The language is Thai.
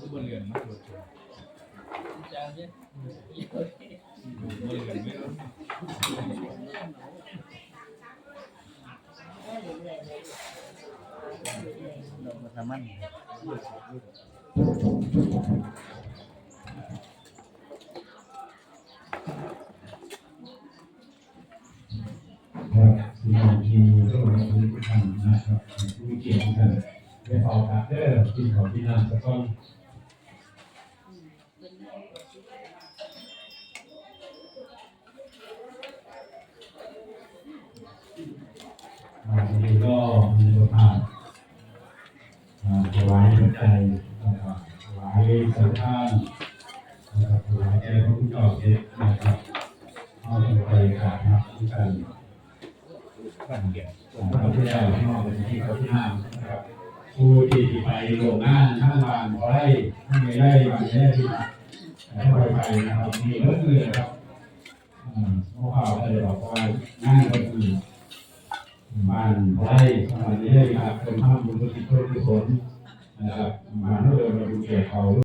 ทุกบนเรือนมากเลยเจ้าเนี่ยบนเรือนไม่รู้ทำมันนะครับผู้เกี่ยวกันได้อากรับเด้อที่เขาพี่นั่นจะต้อง วันนี้ก็มีโอกาสอ่าถวายปัจจัยนะครับถวายสังฆานนะครับถวายแด่พระพุทธเจ้าเด็นะครับเอาไปกราบครับทุกท่านบ้านเดียวผมพระพุทธเจ้าที่มอบเป็นที่เขาที่ห้ามนะครับผู้ที่ไปโรงงานทั้งวันขอให้ไม่ได้วันนี้ที่ ให้ไปไปนะครับมีรถเรือครับอ่าเพราะข่าวเลยบอกว่าง่ายก็คือบ้านขอให้วันนี้ได้ครับเป็นภาพบุญกุศลนะครับมาเพื่อเราดูแก่เขา